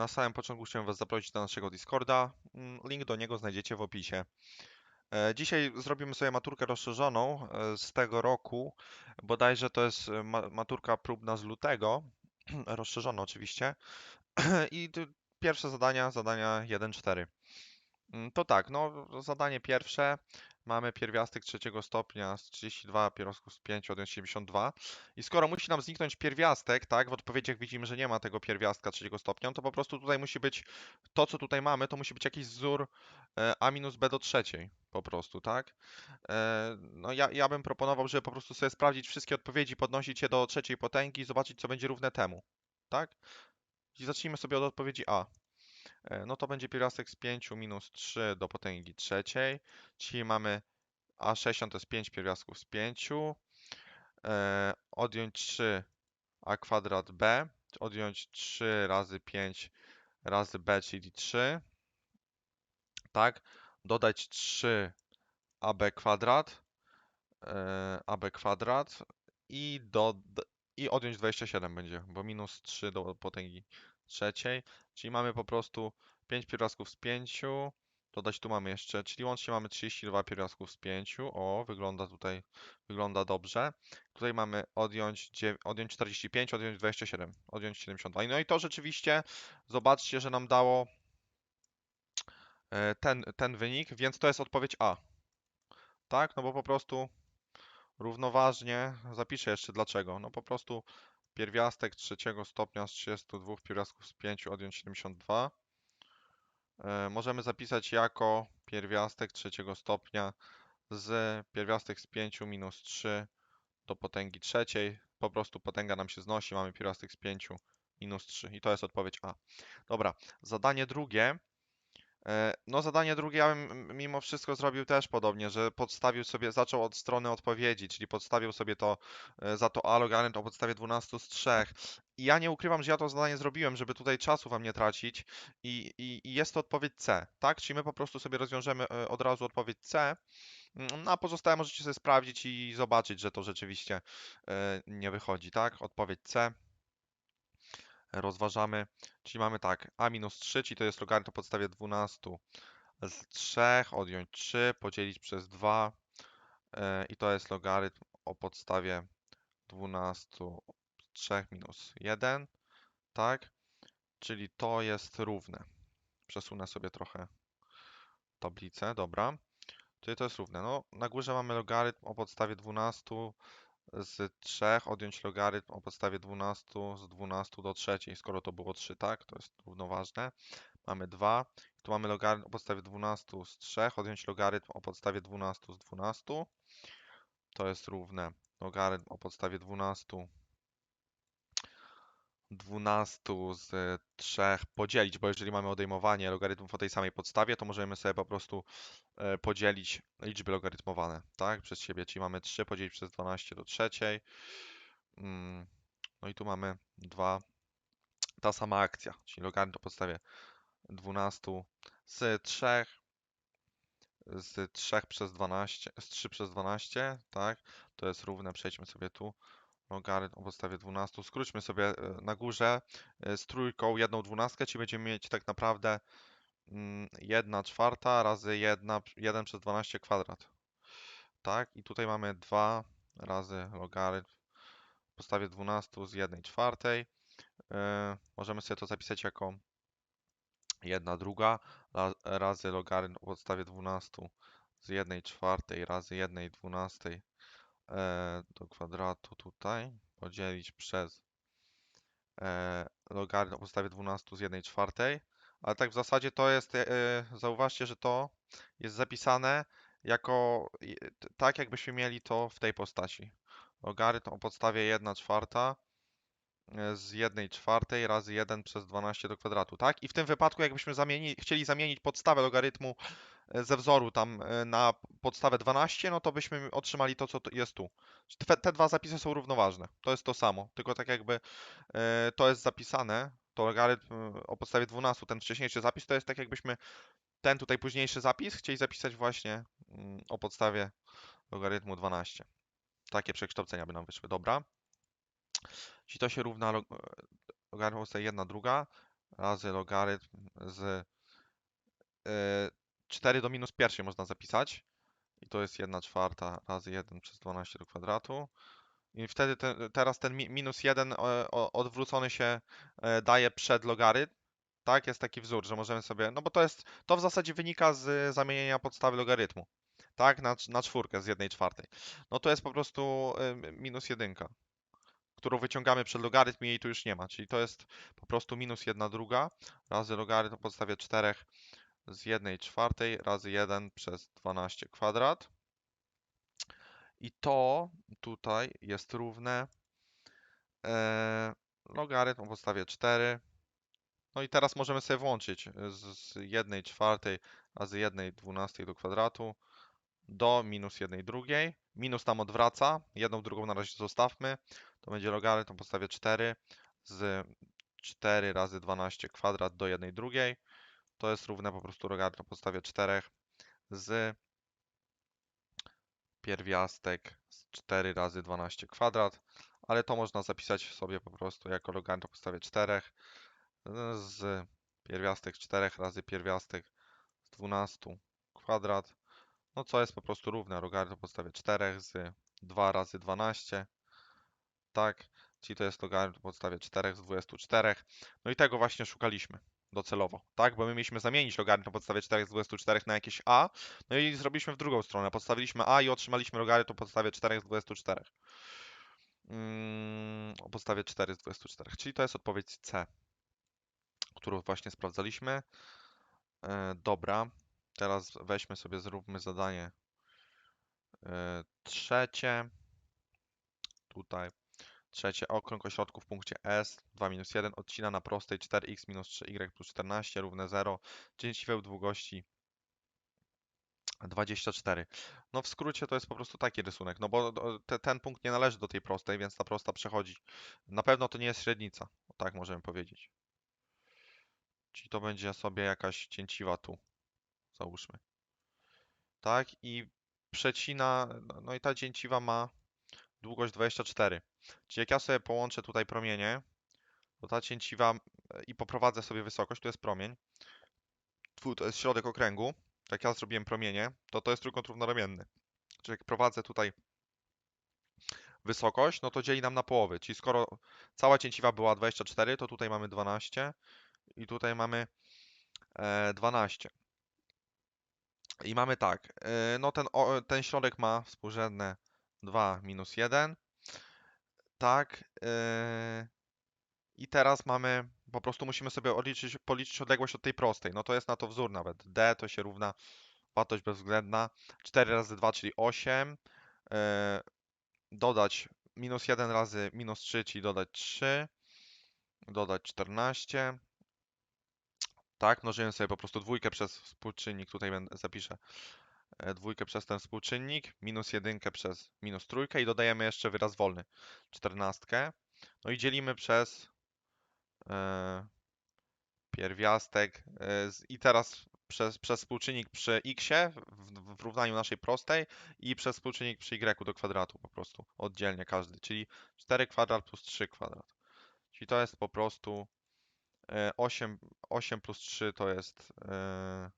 Na samym początku chciałem Was zaprosić do naszego Discorda. Mm, Link do niego znajdziecie w opisie. E, Dzisiaj zrobimy sobie maturkę rozszerzoną e, z tego roku. Bodajże to jest e, ma- maturka próbna z lutego. Rozszerzona oczywiście. I pierwsze zadania, zadania 1-4. Mm, To tak, no zadanie pierwsze. Mamy pierwiastek trzeciego stopnia z 32 pierwiastków z 5 odjąć 72. I skoro musi nam zniknąć pierwiastek, tak, w odpowiedziach widzimy, że nie ma tego pierwiastka trzeciego stopnia, no to po prostu tutaj musi być to, co tutaj mamy, to musi być jakiś wzór e, a minus b do trzeciej, po prostu, tak? E, No ja, ja bym proponował, żeby po prostu sobie sprawdzić wszystkie odpowiedzi, podnosić je do trzeciej potęgi i zobaczyć, co będzie równe temu, tak? I zacznijmy sobie od odpowiedzi A. E, No to będzie pierwiastek z 5 minus 3 do potęgi trzeciej, czyli mamy A60 to jest 5 pierwiastków z 5, e, odjąć 3 a kwadrat b, odjąć 3 razy 5 razy b, czyli 3, tak, dodać 3 ab kwadrat, e, ab kwadrat i, do, i odjąć 27 będzie, bo minus 3 do potęgi trzeciej, czyli mamy po prostu 5 pierwiastków z 5, dodać tu mamy jeszcze, czyli łącznie mamy 32 pierwiastków z 5, o, wygląda tutaj, wygląda dobrze. Tutaj mamy odjąć, dziew- odjąć 45, odjąć 27, odjąć 72. I No i to rzeczywiście, zobaczcie, że nam dało e, ten, ten wynik, więc to jest odpowiedź A. Tak, no bo po prostu równoważnie, zapiszę jeszcze dlaczego. No po prostu pierwiastek trzeciego stopnia z 32 pierwiastków z 5 odjąć 72 e, możemy zapisać jako pierwiastek trzeciego stopnia z pierwiastek z 5 minus 3 do potęgi trzeciej. Po prostu potęga nam się znosi, mamy pierwiastek z 5 minus 3 i to jest odpowiedź A. Dobra, zadanie drugie. E, No zadanie drugie ja bym mimo wszystko zrobił też podobnie, że podstawił sobie, zaczął od strony odpowiedzi, czyli podstawił sobie to e, za to A o podstawie 12 z 3. I ja nie ukrywam, że ja to zadanie zrobiłem, żeby tutaj czasu wam nie tracić i, i, i jest to odpowiedź C, tak? Czyli my po prostu sobie rozwiążemy e, od razu odpowiedź C, Mm, no a pozostałe możecie sobie sprawdzić i zobaczyć, że to rzeczywiście nie wychodzi, tak? Odpowiedź C rozważamy, czyli mamy tak, a minus 3, czyli to jest logarytm o podstawie 12 z 3, odjąć 3, podzielić przez 2 e, i to jest logarytm o podstawie 12 z 3 minus 1, tak? Czyli to jest równe. Przesunę sobie trochę tablicę, dobra. Czyli to jest równe. No, na górze mamy logarytm o podstawie 12 z 3 odjąć logarytm o podstawie 12 z 12 do trzeciej, skoro to było 3, tak? To jest równoważne. Mamy 2. Tu mamy logarytm o podstawie 12 z 3 odjąć logarytm o podstawie 12 z 12. To jest równe logarytm o podstawie 12 12 z 3 podzielić, bo jeżeli mamy odejmowanie logarytmów o tej samej podstawie, to możemy sobie po prostu e, podzielić liczby logarytmowane, tak, przez siebie, czyli mamy 3 podzielić przez 12 do trzeciej. Mm, No i tu mamy 2, ta sama akcja, czyli logarytm o podstawie 12 z 3 z 3 przez 12, z 3 przez 12, tak, to jest równe, przejdźmy sobie tu, logarytm o podstawie 12, skróćmy sobie e, na górze e, z trójką jedną dwunastkę, czyli będziemy mieć tak naprawdę 1 czwarta razy 1, 1 przez 12 kwadrat, tak, i tutaj mamy 2 razy logarytm w podstawie 12 z 1 czwartej, E, możemy sobie to zapisać jako 1 druga ra- razy logarytm o podstawie 12 z 1 czwartej razy 1 dwunastej e, do kwadratu tutaj podzielić przez e, logarytm o podstawie 12 z 1 czwartej. Ale tak w zasadzie to jest, e, e, zauważcie, że to jest zapisane jako tak, jakbyśmy mieli to w tej postaci. Logarytm o podstawie 1 czwarta z 1 czwartej razy 1 przez 12 do kwadratu, tak? I w tym wypadku, jakbyśmy zamieni, chcieli zamienić podstawę logarytmu e, ze wzoru tam e, na podstawę 12, no to byśmy otrzymali to, co jest tu. Te, te dwa zapisy są równoważne. To jest to samo, tylko tak jakby e, to jest zapisane, to logarytm e, o podstawie 12, ten wcześniejszy zapis, to jest tak jakbyśmy ten tutaj późniejszy zapis chcieli zapisać właśnie mm, o podstawie logarytmu 12. Takie przekształcenia by nam wyszły, dobra. Czyli to się równa log- e, logarytm podstawie 1 druga razy logarytm z y, 4 do minus pierwszej można zapisać. I to jest 1 czwarta razy 1 przez 12 do kwadratu. I wtedy te, teraz ten mi- minus 1 odwrócony się e, daje przed logarytm. Tak, jest taki wzór, że możemy sobie, no bo to jest, to w zasadzie wynika z zamienienia podstawy logarytmu. Tak, na, na czwórkę z 1 czwartej. No to jest po prostu minus jedynka, którą wyciągamy przed logarytm i jej tu już nie ma. Czyli to jest po prostu minus 1 druga razy logarytm o podstawie 4 z 1 czwartej razy 1 przez 12 kwadrat. I to tutaj jest równe e, logarytm o podstawie 4. No i teraz możemy sobie włączyć z, z 1 czwartej razy 1 dwunastej do kwadratu do minus 1 drugiej. Minus nam odwraca, jedną drugą na razie zostawmy. To będzie logarytm o podstawie 4 z 4 razy 12 kwadrat do 1 drugiej. To jest równe po prostu logarytm o podstawie 4 z pierwiastek z 4 razy 12 kwadrat, ale to można zapisać sobie po prostu jako logarytm o podstawie 4 z pierwiastek 4 razy pierwiastek z 12 kwadrat, no co jest po prostu równe. Logarytm o podstawie 4 z 2 razy 12, tak, czyli to jest logarytm o podstawie 4 z 24, no i tego właśnie szukaliśmy docelowo, tak, bo my mieliśmy zamienić logarytm o podstawie 4 z 24 na jakieś a, no i zrobiliśmy w drugą stronę, podstawiliśmy a i otrzymaliśmy logarytm o podstawie 4 z 24. Mm, o podstawie 4 z 24, czyli to jest odpowiedź C, którą właśnie sprawdzaliśmy. E, dobra, teraz weźmy sobie, zróbmy zadanie e, trzecie. Tutaj trzecie okrąg o środku w punkcie S 2 minus 1 odcina na prostej 4x minus 3y plus 14 równe 0 dzięciweł długości 24. No w skrócie to jest po prostu taki rysunek, no bo te, ten punkt nie należy do tej prostej, więc ta prosta przechodzi. Na pewno to nie jest średnica, tak możemy powiedzieć. Czyli to będzie sobie jakaś cięciwa tu, załóżmy. Tak, i przecina, no- no i ta cięciwa ma długość 24. Czyli jak ja sobie połączę tutaj promienie, to ta cięciwa e, i poprowadzę sobie wysokość, to jest promień. To jest środek okręgu. Jak ja zrobiłem promienie, to to jest trójkąt równoramienny. Czyli jak prowadzę tutaj wysokość, no to dzieli nam na połowy. Czyli skoro cała cięciwa była 24, to tutaj mamy 12 i tutaj mamy e, 12. I mamy tak, e, no ten, o, ten środek ma współrzędne 2 minus 1. Tak. e, I teraz mamy, po prostu musimy sobie odliczyć, policzyć odległość od tej prostej. No to jest na to wzór nawet. D to się równa wartość bezwzględna. 4 razy 2, czyli 8. e, Dodać minus 1 razy minus 3, czyli dodać 3. Dodać 14. Tak, mnożymy sobie po prostu dwójkę przez współczynnik, tutaj będę, zapiszę e, dwójkę przez ten współczynnik, minus jedynkę przez minus trójkę i dodajemy jeszcze wyraz wolny, czternastkę. No i dzielimy przez e, pierwiastek e, i teraz przez, przez współczynnik przy x w, w równaniu naszej prostej i przez współczynnik przy y do kwadratu po prostu, oddzielnie każdy, czyli 4 kwadrat plus 3 kwadrat. Czyli to jest po prostu 8, 8 plus 3 to jest e,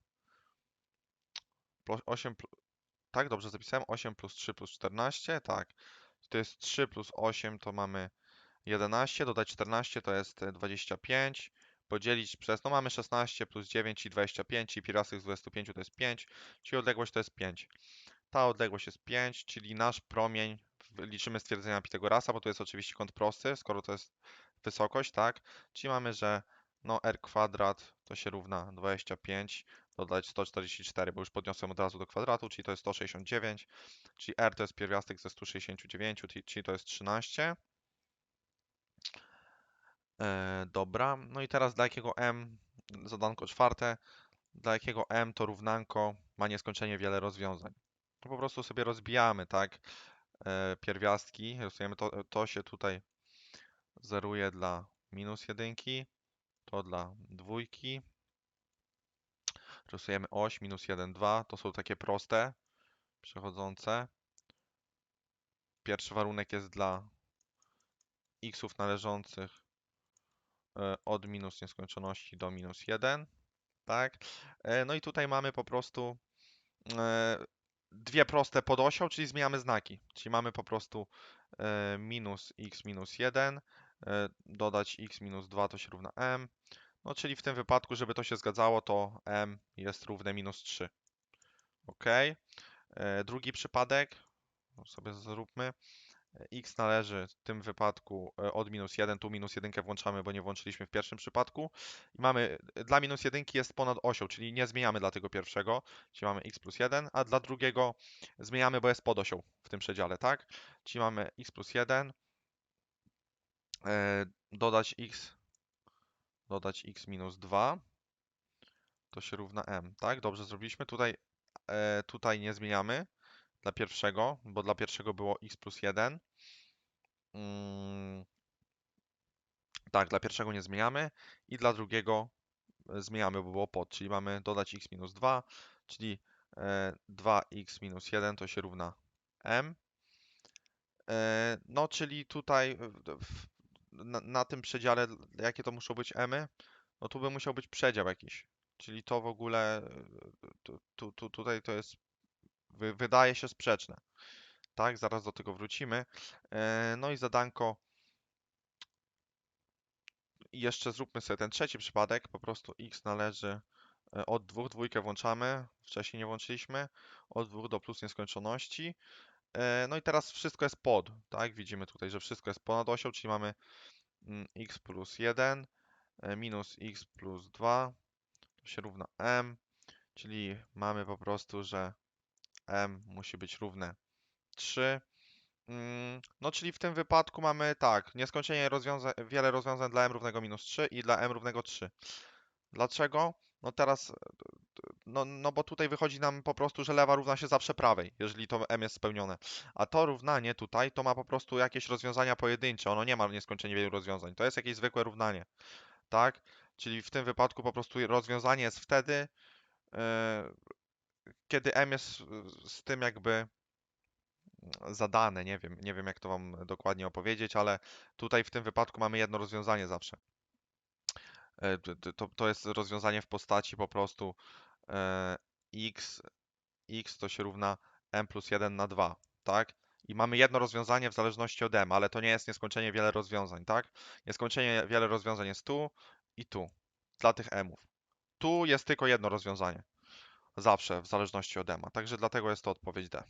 plo- 8, pl- tak, dobrze zapisałem, 8 plus 3 plus 14, tak. To jest 3 plus 8 to mamy 11, dodać 14 to jest e, 25, podzielić przez, no mamy 16 plus 9 i 25 i pierwiastek z 25 to jest 5, czyli odległość to jest 5. Ta odległość jest 5, czyli nasz promień, liczymy stwierdzenia Pitagorasa, bo to jest oczywiście kąt prosty, skoro to jest wysokość, tak? Czyli mamy, że no r kwadrat to się równa 25, dodać 144, bo już podniosłem od razu do kwadratu, czyli to jest 169, czyli r to jest pierwiastek ze 169, czyli- to jest 13. E, dobra, no i teraz dla jakiego m, zadanko czwarte, dla jakiego m to równanko ma nieskończenie wiele rozwiązań. To po prostu sobie rozbijamy, tak, e, pierwiastki, rysujemy to, to się tutaj zeruje dla minus jedynki, to dla dwójki, rysujemy oś, minus 1, 2, to są takie proste, przechodzące. Pierwszy warunek jest dla xów należących e, od minus nieskończoności do minus 1, tak? E, No i tutaj mamy po prostu e, dwie proste pod osią, czyli zmieniamy znaki. Czyli mamy po prostu minus x minus 1, e, dodać x minus 2 to się równa m. No czyli w tym wypadku, żeby to się zgadzało, to m jest równe minus 3. Ok. E, Drugi przypadek, no sobie zróbmy. x należy w tym wypadku e, od minus 1, tu minus 1 włączamy, bo nie włączyliśmy w pierwszym przypadku. I mamy, e, dla minus 1 jest ponad osią, czyli nie zmieniamy dla tego pierwszego, czyli mamy x plus 1, a dla drugiego zmieniamy, bo jest pod osią w tym przedziale, tak? Czyli mamy x plus 1, e, dodać x, dodać x minus 2, to się równa m, tak? Dobrze zrobiliśmy. Tutaj, e, tutaj nie zmieniamy dla pierwszego, bo dla pierwszego było x plus 1. Mm, tak, dla pierwszego nie zmieniamy i dla drugiego e, zmieniamy, bo było pod, czyli mamy dodać x minus 2, czyli e, 2x minus 1 to się równa m. E, no, czyli tutaj na, na tym przedziale, jakie to muszą być emy? No tu by musiał być przedział jakiś, czyli to w ogóle, tu, tu, tu, tutaj to jest, wy, wydaje się sprzeczne. Tak, zaraz do tego wrócimy. E, No i zadanko I jeszcze zróbmy sobie ten trzeci przypadek, po prostu x należy e, od 2, dwójkę włączamy, wcześniej nie włączyliśmy, od 2 do plus nieskończoności. E, No i teraz wszystko jest pod, tak? Widzimy tutaj, że wszystko jest ponad osią, czyli mamy mm, x plus 1 e, minus x plus 2, to się równa m, czyli mamy po prostu, że m musi być równe 3. Mm, No, czyli w tym wypadku mamy tak, nieskończenie rozwiązań, wiele rozwiązań dla m równego minus 3 i dla m równego 3. Dlaczego? No teraz, e, no, no bo tutaj wychodzi nam po prostu, że lewa równa się zawsze prawej, jeżeli to m jest spełnione. A to równanie tutaj, to ma po prostu jakieś rozwiązania pojedyncze, ono nie ma nieskończenie wielu rozwiązań. To jest jakieś zwykłe równanie, tak? Czyli w tym wypadku po prostu rozwiązanie jest wtedy, e, kiedy m jest z tym jakby zadane, nie wiem, nie wiem jak to wam dokładnie opowiedzieć, ale tutaj w tym wypadku mamy jedno rozwiązanie zawsze. E, To, to jest rozwiązanie w postaci po prostu x, x to się równa m plus 1 na 2, tak? I mamy jedno rozwiązanie w zależności od m, ale to nie jest nieskończenie wiele rozwiązań, tak? Nieskończenie wiele rozwiązań jest tu i tu, dla tych mów. Tu jest tylko jedno rozwiązanie, zawsze w zależności od m, także dlatego jest to odpowiedź D.